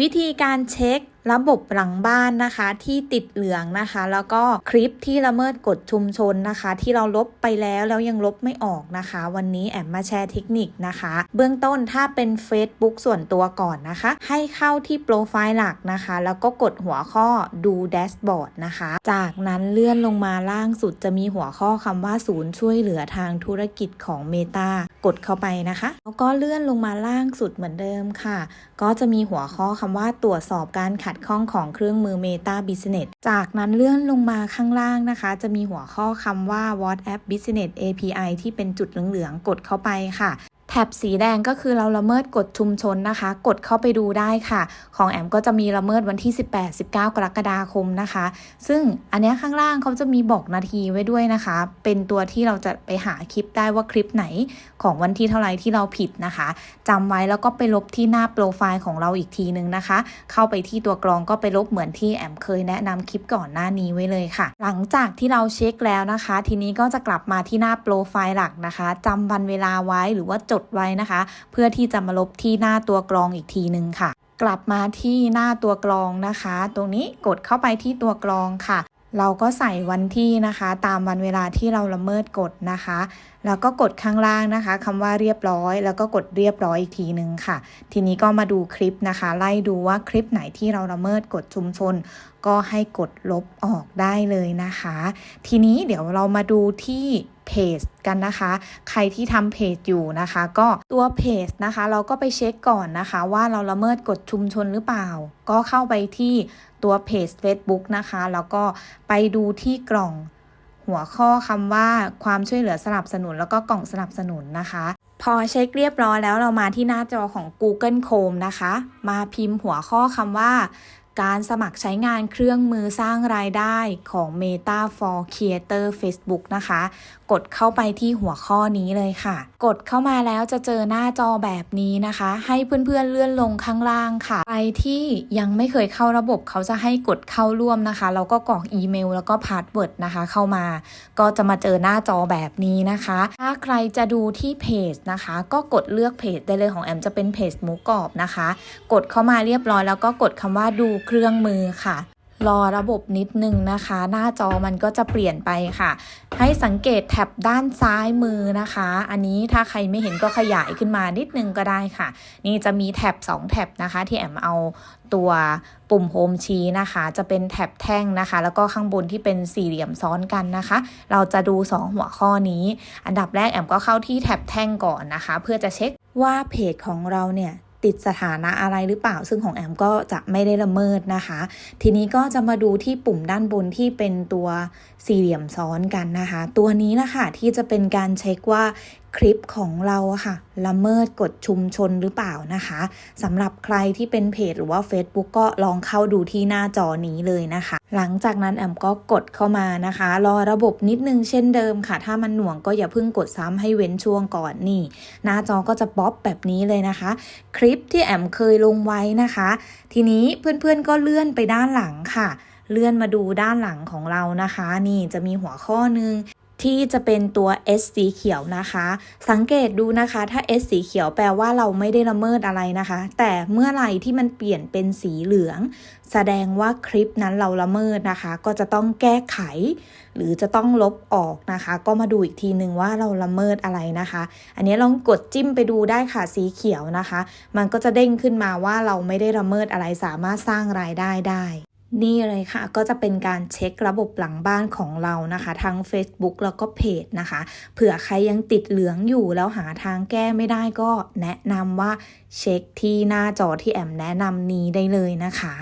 วิธีการเช็ค ระบบหลังบ้านนะคะที่ติดเหลืองนะคะ แล้วก็คลิปที่ละเมิดกฎชุมชนนะคะ ที่เราลบไปแล้วแล้วยังลบไม่ออกนะคะ วันนี้แอมมาแชร์เทคนิคนะคะ เบื้องต้นถ้าเป็น Facebook ส่วนตัวก่อนนะคะ ให้เข้าที่โปรไฟล์หลักนะคะ แล้วก็กดหัวข้อดูแดชบอร์ดนะคะ จากนั้นเลื่อนลงมาล่างสุดจะมีหัวข้อคำว่าศูนย์ช่วยเหลือทางธุรกิจของ Meta กดเข้าไปนะคะ แล้วก็เลื่อนลงมาล่างสุดเหมือนเดิมค่ะ ก็จะมีหัวข้อคำว่าตรวจสอบการขัดข้องของเครื่องมือ Meta Business จากนั้นเลื่อนลงมาข้างล่างนะคะ จะมีหัวข้อคำว่า WhatsApp Business API ที่เป็นจุดเหลืองๆ กดเข้าไปค่ะ แท็บสีแดงก็คือเราละเมิดกฎชุมชนนะคะ กดเข้าไปดูได้ค่ะ ของแอมก็จะมีละเมิดวันที่ 18-19 กรกฎาคมนะคะ ซึ่งอันนี้ข้างล่างเขาจะมีบอกนาทีไว้ด้วยนะคะ เป็นตัวที่เราจะไปหาคลิปได้ว่าคลิปไหนของวันที่เท่าไหร่ที่เราผิดนะคะจำไว้แล้วก็ไปลบที่หน้าโปรไฟล์ของเราอีกทีนึงนะคะ เข้าไปที่ตัวกรองก็ไปลบเหมือนที่แอมเคยแนะนำคลิปก่อนหน้านี้ไว้เลยค่ะ หลังจากที่เราเช็คแล้วนะคะ ทีนี้ก็จะกลับมาที่หน้าโปรไฟล์หลักนะคะจำวันเวลาไว้หรือว่าจดไว้นะคะ เพื่อที่จะมาลบที่หน้าตัวกรองอีกทีนึงค่ะ กลับมาที่หน้าตัวกรองนะคะ ตรงนี้กดเข้าไปที่ตัวกรองค่ะ เราก็ใส่วันที่นะคะ ตามวันเวลาที่เราละเมิดกฎนะคะ แล้วก็กดข้างล่างนะคะคำว่าเรียบร้อย แล้วก็กดเรียบร้อยอีกทีนึงค่ะ ทีนี้ก็มาดูคลิปนะคะ ไล่ดูว่าคลิปไหนที่เราละเมิดกฎชุมชนก็ให้กดลบออกได้เลยนะคะ ทีนี้เดี๋ยวเรามาดูที่ เพจกันนะคะ ใครที่ทำเพจอยู่นะคะ ก็ตัวเพจนะคะ เราก็ไปเช็คก่อนนะคะ ว่าเราละเมิดกฎชุมชนหรือเปล่า ก็เข้าไปที่ตัวเพจ Facebook นะคะ แล้วก็ไปดูที่กล่องหัวข้อคำว่าความช่วยเหลือสนับสนุนแล้วก็กล่องสนับสนุนนะคะ พอเช็คเรียบร้อยแล้วเรามาที่หน้าจอของ Google Chrome นะคะ มาพิมพ์หัวข้อคำว่า การสมัครใช้งานเครื่องมือสร้างรายได้ของ Meta for Creator Facebook นะคะ กดเข้าไปที่หัวข้อนี้เลยค่ะ กดเข้ามาแล้วจะเจอหน้าจอแบบนี้นะคะ ให้เพื่อนๆเลื่อนลงข้างล่างค่ะ ใครที่ยังไม่เคยเข้าระบบเขาจะให้กดเข้าร่วมนะคะ แล้วก็กรอกอีเมล แล้วก็พาสเวิร์ดนะคะ เข้ามา ก็จะมาเจอหน้าจอแบบนี้นะคะ ถ้าใครจะดูที่เพจนะคะ ก็กดเลือกเพจได้เลยของแอมจะเป็นเพจหมูกรอบนะคะ กดเข้ามาเรียบร้อยแล้วก็กดคำว่าดูเครื่องมือค่ะ รอระบบนิดนึงนะคะ หน้าจอมันก็จะเปลี่ยนไปค่ะ ให้สังเกตแท็บด้านซ้ายมือนะคะ อันนี้ถ้าใครไม่เห็นก็ขยายขึ้นมานิดนึงก็ได้ค่ะ นี่จะมีแท็บ2แท็บนะคะ ที่แอมเอาตัวปุ่มโฮมชี้นะคะ จะเป็นแท็บแท่งนะคะ แล้วก็ข้างบนที่เป็นสี่เหลี่ยมซ้อนกันนะคะ เราจะดู 2 หัวข้อนี้ อันดับแรกแอมก็เข้าที่แท็บแท่งก่อนนะคะ เพื่อจะเช็คว่าเพจของเราเนี่ย ติดสถานะอะไรหรือเปล่า ซึ่งของแอมก็จะไม่ได้ละเมิดนะคะ ทีนี้ก็จะมาดูที่ปุ่มด้านบนที่เป็นตัวสี่เหลี่ยมซ้อนกันนะคะ ตัวนี้ละค่ะที่จะเป็นการเช็คว่า คลิปของเราค่ะละเมิดกฎชุมชนหรือเปล่านะคะสำหรับใครที่เป็นเพจหรือว่า Facebook ก็ลองเข้าดูที่หน้าจอนี้เลยนะคะ หลังจากนั้นแอมก็กดเข้ามานะคะ รอระบบนิดนึงเช่นเดิมค่ะ ถ้ามันหน่วงก็อย่าเพิ่งกดซ้ำให้เว้นช่วงก่อนนี่ หน้าจอก็จะป๊อปแบบนี้เลยนะคะ คลิปที่แอมเคยลงไว้นะคะ ทีนี้เพื่อนๆก็เลื่อนไปด้านหลังค่ะ เลื่อนมาดูด้านหลังของเรานะคะ นี่จะมีหัวข้อหนึ่ง ที่จะเป็นตัว S สีเขียวนะคะ สังเกตดูนะคะ ถ้า S สีเขียวแปลว่าเราไม่ได้ละเมิดอะไรนะคะ แต่เมื่อไหร่ที่มันเปลี่ยนเป็นสีเหลือง แสดงว่าคลิปนั้นเราละเมิดนะคะ ก็จะต้องแก้ไข หรือจะต้องลบออกนะคะ ก็มาดูอีกทีหนึ่งว่าเราละเมิดอะไรนะคะ อันนี้ลองกดจิ้มไปดูได้ค่ะสีเขียวนะคะ มันก็จะเด้งขึ้นมาว่าเราไม่ได้ละเมิดอะไรสามารถสร้างรายได้ได้ นี่เลยค่ะ ก็จะเป็นการเช็คระบบหลังบ้านของเรานะคะ ทั้ง Facebook แล้วก็เพจนะคะ เผื่อใครยังติดเหลืองอยู่แล้วหาทางแก้ไม่ได้ก็แนะนำว่าเช็คที่หน้าจอที่แอมแนะนำนี้ได้เลยนะคะ